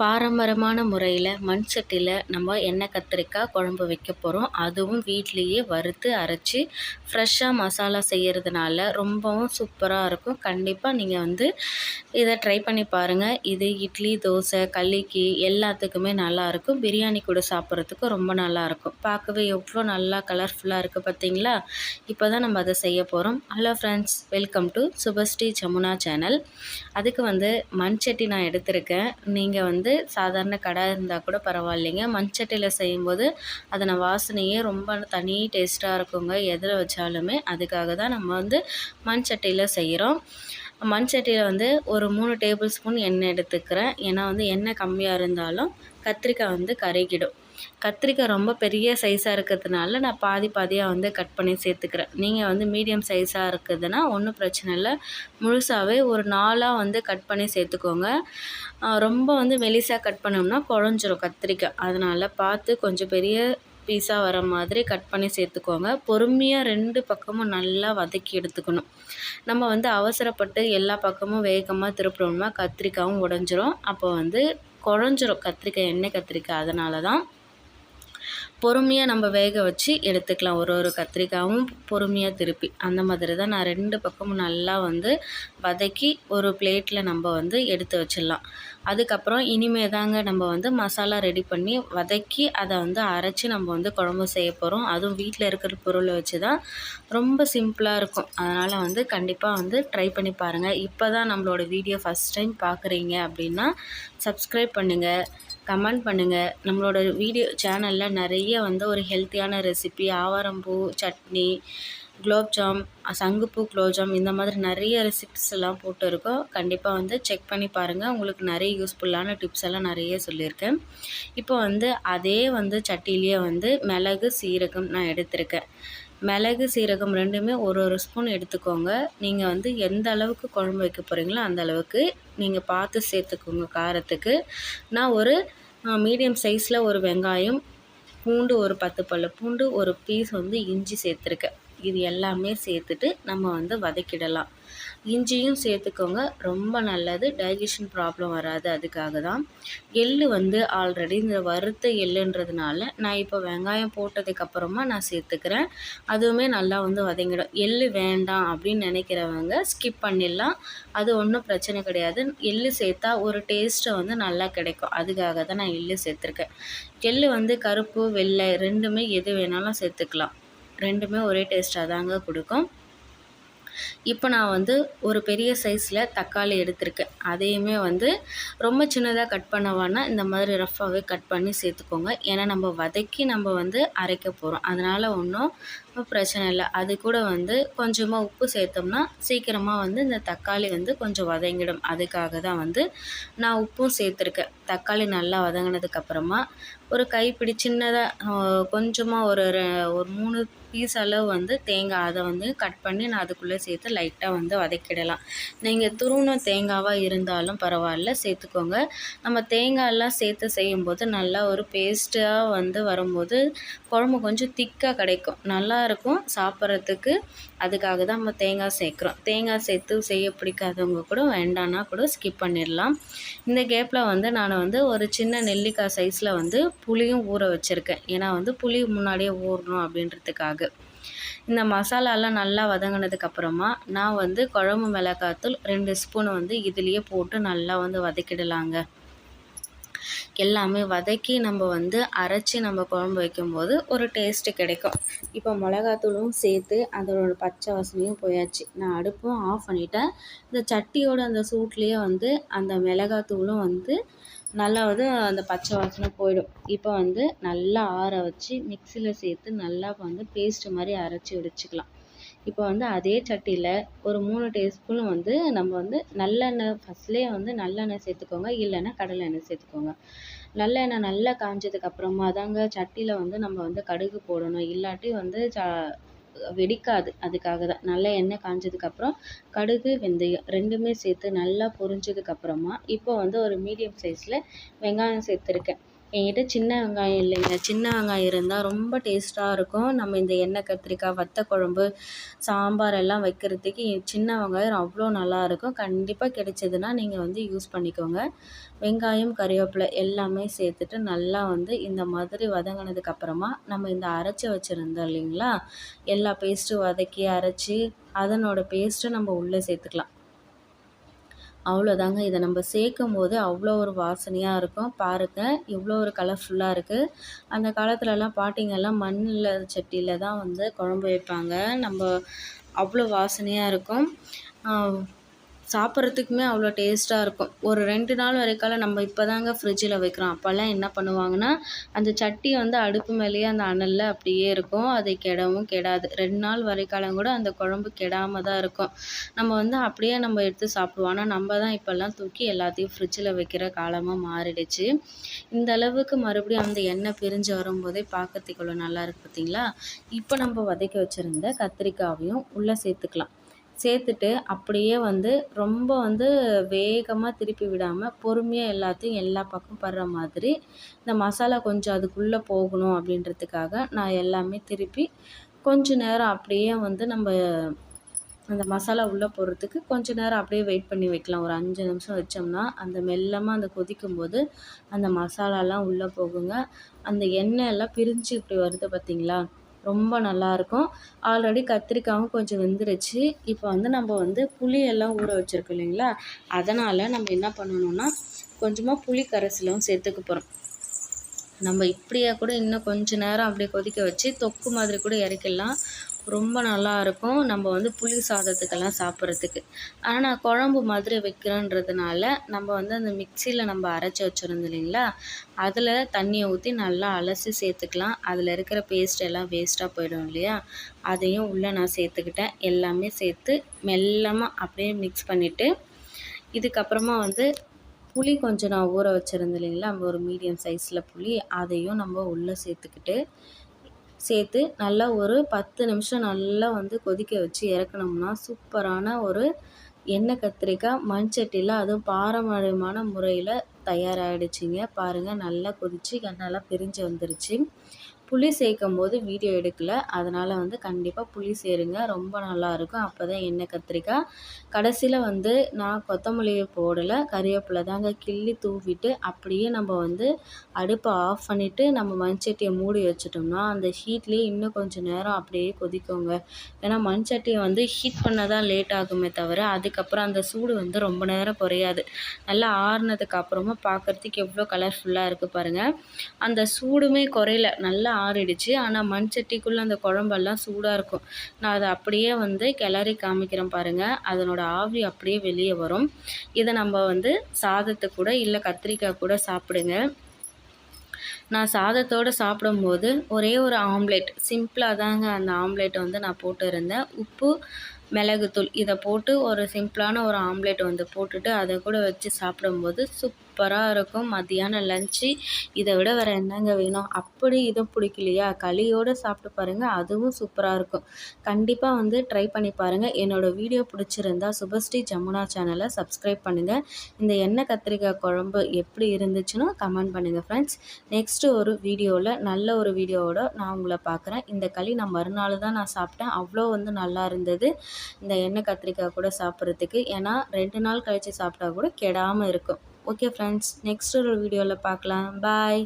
பாரம்பரியமான முறையில் மண் சட்டியில் நம்ம எண்ணெய் கத்திரிக்காய் குழம்பு வைக்க போகிறோம் அதுவும் வீட்லேயே வறுத்து அரைச்சி ஃப்ரெஷ்ஷாக மசாலா செய்கிறதுனால ரொம்பவும் சூப்பராக இருக்கும். கண்டிப்பாக நீங்கள் வந்து இதை ட்ரை பண்ணி பாருங்கள் இது இட்லி தோசை களிக்கு எல்லாத்துக்குமே நல்லாயிருக்கும் பிரியாணி கூட சாப்பிட்றதுக்கு ரொம்ப நல்லாயிருக்கும் பார்க்கவே எவ்வளோ நல்லா கலர்ஃபுல்லாக இருக்குது பார்த்தீங்களா இப்போ தான் நம்ம அதை செய்ய போகிறோம் hello friends welcome to Subhashree Jamuna channel அதுக்கு வந்து மண் சட்டி நான் எடுத்திருக்கேன். நீங்கள் வந்து வந்து சாதாரண கடை இருந்தால் கூட பரவாயில்லைங்க. மண்சட்டியில் செய்யும்போது அதனை வாசனையே ரொம்ப தனி டேஸ்ட்டாக இருக்குங்க. எதில் வச்சாலுமே அதுக்காக தான் நம்ம வந்து மண்சட்டியில் செய்கிறோம் மண் சட்டியில் வந்து ஒரு மூணு டேபிள் ஸ்பூன் எண்ணெய் எடுத்துக்கிறேன். ஏன்னா வந்து எண்ணெய் கம்மியாக இருந்தாலும் கத்திரிக்காய் வந்து கருகிடும். கத்திரிக்காய் ரொம்ப பெரிய சைஸாக இருக்கிறதுனால நான் பாதி பாதியாக வந்து கட் பண்ணி சேர்த்துக்கிறேன். நீங்கள் வந்து மீடியம் சைஸாக இருக்குதுன்னா ஒன்றும் பிரச்சனை இல்லை. முழுசாகவே ஒரு நாளாக வந்து கட் பண்ணி சேர்த்துக்கோங்க. ரொம்ப வந்து மெலிசாக கட் பண்ணோம்னா குழஞ்சிரும் கத்திரிக்காய். அதனால் பார்த்து கொஞ்சம் பெரிய பீஸாக வர மாதிரி கட் பண்ணி சேர்த்துக்கோங்க. பொறுமையாக ரெண்டு பக்கமும் நல்லா வதக்கி எடுத்துக்கணும். நம்ம வந்து அவசரப்பட்டு எல்லா பக்கமும் வேகமாக திருப்பினோம்னா கத்திரிக்காயும் உடஞ்சிரும். அப்போ வந்து குழஞ்சிரும். கத்திரிக்காய் எண்ணெய் கத்திரிக்காய். அதனால தான் பொறுமையாக நம்ம வேக வச்சு எடுத்துக்கலாம். ஒரு ஒரு கத்திரிக்காயும் பொறுமையாக திருப்பி. அந்த மாதிரி தான் நான் ரெண்டு பக்கமும் நல்லா வந்து வதக்கி ஒரு பிளேட்டில் நம்ம வந்து எடுத்து வச்சிடலாம். அதுக்கப்புறம் இனிமே தாங்க நம்ம வந்து மசாலா ரெடி பண்ணி வதக்கி அதை வந்து அரைச்சி நம்ம வந்து குழம்பு செய்ய போகிறோம் அதுவும் வீட்டில் இருக்கிற பொருளை வச்சு தான் ரொம்ப சிம்பிளாக இருக்கும். அதனால் வந்து கண்டிப்பாக வந்து ட்ரை பண்ணி பாருங்கள் இப்போ தான் நம்மளோட வீடியோ ஃபஸ்ட் டைம் பார்க்குறீங்க அப்படின்னா சப்ஸ்கிரைப் பண்ணுங்கள் கமெண்ட் பண்ணுங்கள் நம்மளோட வீடியோ சேனலில் நிறைய வந்து ஒரு ஹெல்த்தியான ரெசிபி ஆவாரம்பூ சட்னி குலோப்ஜாம் சங்குப்பூ குலோப்ஜாம் இந்த மாதிரி நிறைய ரெசிபிஸ் எல்லாம் போட்டுருக்கோம். கண்டிப்பாக வந்து செக் பண்ணி பாருங்கள் உங்களுக்கு நிறைய யூஸ்ஃபுல்லான டிப்ஸ் எல்லாம் நிறைய சொல்லியிருக்கேன். இப்போ வந்து அதே வந்து சட்டிலேயே வந்து மிளகு சீரகம் நான் எடுத்திருக்கேன். மிளகு சீரகம் ரெண்டுமே ஒரு ஒரு ஸ்பூன் எடுத்துக்கோங்க. நீங்கள் வந்து எந்த அளவுக்கு குழம்பு வைக்க போகிறீங்களோ அந்த அளவுக்கு நீங்கள் பார்த்து சேர்த்துக்கோங்க காரத்துக்கு. நான் ஒரு மீடியம் சைஸில் ஒரு வெங்காயம் பூண்டு ஒரு பத்து பல்ல பூண்டு ஒரு பீஸ் வந்து இஞ்சி சேர்த்துருக்கேன். இது எல்லாமே சேர்த்துட்டு நம்ம வந்து வதக்கிடலாம். இஞ்சியும் சேர்த்துக்கோங்க. ரொம்ப நல்லது. டைஜஷன் ப்ராப்ளம் வராது. அதுக்காக தான். எள்ளு வந்து ஆல்ரெடி இந்த வறுத்த எள்ளுன்றதுனால நான் இப்போ வெங்காயம் போட்டதுக்கப்புறமா நான் சேர்த்துக்கிறேன். அதுவுமே நல்லா வந்து வதங்கிடும். எள்ளு வேண்டாம் அப்படின்னு நினைக்கிறவங்க ஸ்கிப் பண்ணிடலாம். அது ஒன்றும் பிரச்சனை கிடையாது. எள்ளு சேர்த்தா ஒரு டேஸ்ட்டை வந்து நல்லா கிடைக்கும். அதுக்காக தான் நான் எள்ளு சேர்த்துருக்கேன். எள்ளு வந்து கருப்பு வெள்ளை ரெண்டுமே எது வேணாலும் சேர்த்துக்கலாம். ரெண்டுமே ஒரே டேஸ்ட்டாக தாங்க கொடுக்கும். இப்போ நான் வந்து ஒரு பெரிய சைஸில் தக்காளி எடுத்திருக்கேன். அதையுமே வந்து ரொம்ப சின்னதாக கட் பண்ணவானா இந்த மாதிரி ரஃப்பாகவே கட் பண்ணி சேர்த்துக்கோங்க. ஏன்னா நம்ம வதக்கி நம்ம வந்து அரைக்க போகிறோம் அதனால் ஒன்றும் பிரச்சனை இல்லை. அது கூட வந்து கொஞ்சமாக உப்பு சேர்த்தோம்னா சீக்கிரமாக வந்து இந்த தக்காளி வந்து கொஞ்சம் வதங்கிடும். அதுக்காக தான் வந்து நான் உப்பும் சேர்த்துருக்கேன். தக்காளி நல்லா வதங்கினதுக்கப்புறமா ஒரு கைப்பிடி சின்னதாக கொஞ்சமாக ஒரு ஒரு மூணு பீஸ் அளவு வந்து தேங்காய். அதை வந்து கட் பண்ணி நான் அதுக்குள்ளே சேர்த்து லைட்டாக வந்து வதக்கிடலாம். நீங்கள் துருவன தேங்காவாக இருந்தாலும் பரவாயில்ல சேர்த்துக்கோங்க. நம்ம தேங்காயெல்லாம் சேர்த்து செய்யும்போது நல்லா ஒரு பேஸ்ட்டாக வந்து வரும்போது குழம்பு கொஞ்சம் திக்காக கிடைக்கும். நல்லா இருக்கும் சாப்பிட்றதுக்கு. அதுக்காக தான் நம்ம தேங்காய் சேர்க்குறோம். தேங்காய் சேர்த்து செய்ய பிடிக்காதவங்க கூட வேண்டான்னா கூட ஸ்கிப் பண்ணிடலாம். இந்த கேப்பில் வந்து நான் வந்து ஒரு சின்ன நெல்லிக்காய் சைஸில் வந்து புளியும் ஊற வச்சுருக்கேன். ஏன்னா வந்து புளி முன்னாடியே ஊறணும் அப்படின்றதுக்காக. இந்த மசாலாலாம் நல்லா வதங்கினதுக்கப்புறமா நான் வந்து குழம்பு மிளகாத்தூள் ரெண்டு ஸ்பூன் வந்து இதுலேயே போட்டு நல்லா வந்து வதக்கிடலாங்க. எல்லாமே வதக்கி நம்ம வந்து அரைச்சி நம்ம குழம்பு வைக்கும்போது ஒரு டேஸ்ட்டு கிடைக்கும். இப்போ மிளகாத்தூளும் சேர்த்து அதோட பச்சை வாசனையும் போயாச்சு. நான் அடுப்பும் ஆஃப் பண்ணிட்டேன். இந்த சட்டியோட அந்த சூட்லேயே வந்து அந்த மிளகாத்தூளும் வந்து நல்லா வந்து அந்த பச்சை வாசனை போயிடும். இப்போ வந்து நல்லா ஆற வச்சு மிக்சியில் சேர்த்து நல்லா வந்து பேஸ்ட்டு மாதிரி அரைச்சி வச்சுக்கலாம் இப்போ வந்து அதே சட்டியில் ஒரு மூணு டீஸ்பூன் வந்து நம்ம வந்து நல்லெண்ணெய் ஃபஸ்ட்லேயே வந்து நல்லெண்ணெய் சேர்த்துக்கோங்க. இல்லைன்னா கடலை எண்ணெய் சேர்த்துக்கோங்க. நல்லெண்ணெய் நல்லா காஞ்சதுக்கு அப்புறமா தாங்க சட்டியில் வந்து நம்ம வந்து கடுகு போடணும். இல்லாட்டி வந்து ச வெடிக்காது. அதுக்காக தான். நல்லா எண்ணெய் காஞ்சதுக்கப்புறம் கடுகு வெந்தயம் ரெண்டுமே சேர்த்து நல்லா பொரிஞ்சதுக்கப்புறமா இப்போ வந்து ஒரு மீடியம் சைஸில் வெங்காயம் சேர்த்துருக்கேன். என்கிட்ட சின்ன வெங்காயம் இல்லைங்க. சின்ன வெங்காயம் இருந்தால் ரொம்ப டேஸ்ட்டாக இருக்கும். நம்ம இந்த எண்ணெய் கத்திரிக்காய் வத்த குழம்பு சாம்பார் எல்லாம் வைக்கிறதுக்கு சின்ன வெங்காயம் அவ்வளோ நல்லாயிருக்கும் கண்டிப்பாக கிடைச்சதுன்னா நீங்கள் வந்து யூஸ் பண்ணிக்கோங்க. வெங்காயம் கறிவேப்பிலை எல்லாமே சேர்த்துட்டு நல்லா வந்து இந்த மாதிரி வதங்கினதுக்கப்புறமா நம்ம இந்த அரைச்சி வச்சுருந்தோம் இல்லைங்களா? எல்லா பேஸ்ட்டும் வதக்கி அரைச்சி அதனோட பேஸ்ட்டை நம்ம உள்ளே சேர்த்துக்கலாம். அவ்வளோதாங்க. இதை நம்ம சேர்க்கும் போது அவ்வளோ ஒரு வாசனையாக இருக்கும். பாருங்கள் இவ்வளோ ஒரு கலர்ஃபுல்லாக இருக்குது அந்த காலத்துலலாம் பாட்டிங்கெல்லாம் மண்ணில் சட்டியில் தான் வந்து குழம்பு வைப்பாங்க. நம்ம அவ்வளோ வாசனையாக இருக்கும். சாப்பிட்றதுக்குமே அவ்வளோ டேஸ்ட்டாக இருக்கும். ஒரு ரெண்டு நாள் வரைக்கால நம்ம இப்போ தாங்க ஃப்ரிட்ஜில் வைக்கிறோம். அப்போல்லாம் என்ன பண்ணுவாங்கன்னா அந்த சட்டி வந்து அடுப்பு மேலேயே அந்த அனலில் அப்படியே இருக்கும். அது கெடவும் கெடாது. ரெண்டு நாள் வரைக்காலம் கூட அந்த குழம்பு கெடாமல் தான் இருக்கும். நம்ம வந்து அப்படியே நம்ம எடுத்து சாப்பிடுவோம். ஆனால் நம்ம தான் இப்போல்லாம் தூக்கி எல்லாத்தையும் ஃப்ரிட்ஜில் வைக்கிற காலமாக மாறிடுச்சு. இந்த அளவுக்கு மறுபடியும் அந்த எண்ணெய் பிரிஞ்சு வரும்போதே பார்க்கறதுக்கு இவ்வளோ நல்லா இருக்குது பார்த்தீங்களா? இப்போ நம்ம வதக்கி வச்சுருந்த கத்திரிக்காவையும் உள்ளே சேர்த்துக்கலாம். சேர்த்துட்டு அப்படியே வந்து ரொம்ப வந்து வேகமாக திருப்பி விடாமல் பொறுமையாக எல்லாத்தையும் எல்லா பக்கம் படுற மாதிரி இந்த மசாலா கொஞ்சம் அதுக்குள்ளே போகணும் அப்படின்றதுக்காக நான் எல்லாமே திருப்பி கொஞ்ச நேரம் அப்படியே வந்து நம்ம அந்த மசாலா உள்ளே போடுறதுக்கு கொஞ்ச நேரம் அப்படியே வெயிட் பண்ணி வைக்கலாம். ஒரு அஞ்சு நிமிஷம் வச்சோம்னா அந்த மெல்லமாக அந்த கொதிக்கும் போது அந்த மசாலாலாம் உள்ளே போகுங்க. அந்த எண்ணெய் எல்லாம் பிரிஞ்சு இப்படி வருது பார்த்தீங்களா ரொம்ப நல்லாயிருக்கும். ஆல்ரெடி கத்திரிக்காயும் கொஞ்சம் வெந்துருச்சு. இப்போ வந்து நம்ம வந்து புளியெல்லாம் ஊற வச்சுருக்கோம் இல்லைங்களா? அதனால் நம்ம என்ன பண்ணணும்னா கொஞ்சமாக புளி கரைசலும் சேர்த்துக்க போகிறோம் நம்ம இப்படியே கூட இன்னும் கொஞ்ச நேரம் அப்படியே கொதிக்க வச்சு தொக்கு மாதிரி கூட இறக்கிடலாம். ரொம்ப நல்லாயிருக்கும் நம்ம வந்து புளி சாதத்துக்கெல்லாம் சாப்பிட்றதுக்கு. ஆனால் நான் குழம்பு மாதிரி வைக்கிறேன்றதுனால நம்ம வந்து அந்த மிக்சியில் நம்ம அரைச்சி வச்சுருந்தோம் இல்லைங்களா? அதில் தண்ணியை ஊற்றி நல்லா அலசி சேர்த்துக்கலாம். அதில் இருக்கிற பேஸ்ட் எல்லாம் வேஸ்ட்டாக போயிடும் இல்லையா? அதையும் உள்ளே நான் சேர்த்துக்கிட்டேன். எல்லாமே சேர்த்து மெல்லமாக அப்படியே மிக்ஸ் பண்ணிவிட்டு இதுக்கப்புறமா வந்து புளி கொஞ்சம் நான் ஊற வச்சுருந்தேன் இல்லைங்களா? ஒரு மீடியம் சைஸில் புளி அதையும் நம்ம உள்ளே சேர்த்துக்கிட்டு சேர்த்து நல்லா ஒரு பத்து நிமிஷம் நல்லா வந்து கொதிக்க வச்சு இறக்குனோம்னா சூப்பரான ஒரு எண்ணெய் கத்திரிக்காய் மண்சட்டியில் அதுவும் பாரம்பரியமான முறையில் தயாராகிடுச்சிங்க பாருங்கள் நல்லா கொதித்து நல்லா பிரிஞ்சு வந்துருச்சு. புளி சேர்க்கும் போது வீடியோ எடுக்கலை. அதனால் வந்து கண்டிப்பாக புளி சேருங்க. ரொம்ப நல்லாயிருக்கும் அப்போ தான் எண்ணெய் கத்திரிக்காய். கடைசியில் வந்து நான் கொத்தமல்லியை போடலை. கறிவேப்பிலை தாங்க கிள்ளி தூவிட்டு அப்படியே நம்ம வந்து அடுப்பை ஆஃப் பண்ணிவிட்டு நம்ம மண்சட்டியை மூடி வச்சிட்டோம்னா அந்த ஹீட்லேயே இன்னும் கொஞ்சம் நேரம் அப்படியே கொதிக்குங்க. ஏன்னா மண்சட்டியை வந்து ஹீட் பண்ண தான் லேட் ஆகுமே தவிர அதுக்கப்புறம் அந்த சூடு வந்து ரொம்ப நேரம் குறையாது. நல்லா ஆறுனதுக்கு அப்புறமா பார்க்குறதுக்கு எவ்வளோ கலர்ஃபுல்லாக இருக்குது பாருங்கள் அந்த சூடுமே குறையல. நல்லா ஆறிடுச்சு. ஆனால் மண் சட்டிக்குள்ளே அந்த குழம்பெல்லாம் சூடாக இருக்கும். நான் அதை அப்படியே வந்து கிளறி காமிக்கிறேன் பாருங்கள் அதனோட ஆவி அப்படியே வெளியே வரும். இதை நம்ம வந்து சாதத்தை கூட இல்லை கத்திரிக்காய் கூட சாப்பிடுங்க. நான் சாதத்தோடு சாப்பிடும்போது ஒரே ஒரு ஆம்லேட் சிம்பிளாக தாங்க அந்த ஆம்லேட் வந்து நான் போட்டு இருந்தேன் உப்பு மிளகுத்தூள் இதை போட்டு ஒரு சிம்பிளான ஒரு ஆம்லேட் வந்து போட்டுட்டு அதை கூட வச்சு சாப்பிடும்போது சூப்பராக இருக்கும். மதியானம் லஞ்சு இதை விட வேறு என்னங்க வேணும்? அப்படி இதை பிடிக்கலையா? களியோடு சாப்பிட்டு பாருங்கள் அதுவும் சூப்பராக இருக்கும். கண்டிப்பாக வந்து ட்ரை பண்ணி பாருங்கள் என்னோடய வீடியோ பிடிச்சிருந்தா சுபஸ்ரீ ஜமுனா சேனலை சப்ஸ்கிரைப் பண்ணுங்கள் இந்த எண்ணெய் கத்திரிக்காய் குழம்பு எப்படி இருந்துச்சுன்னு கமெண்ட் பண்ணுங்கள் ஃப்ரெண்ட்ஸ் நெக்ஸ்ட்டு ஒரு வீடியோவில் நல்ல ஒரு வீடியோவோட நான் உங்களை பார்க்குறேன். இந்த களி நான் மறுநாள் தான் நான் சாப்பிட்டேன். அவ்வளோ வந்து நல்லா இருந்தது. இந்த எண்ணெய் கத்திரிக்காய் கூட சாப்பிட்றதுக்கு. ஏன்னா ரெண்டு நாள் கழித்து சாப்பிட்டா கூட கெடாமல் இருக்கும். ஓகே ஃப்ரெண்ட்ஸ் நெக்ஸ்ட் ஒரு வீடியோவில் பார்க்கலாம். பாய்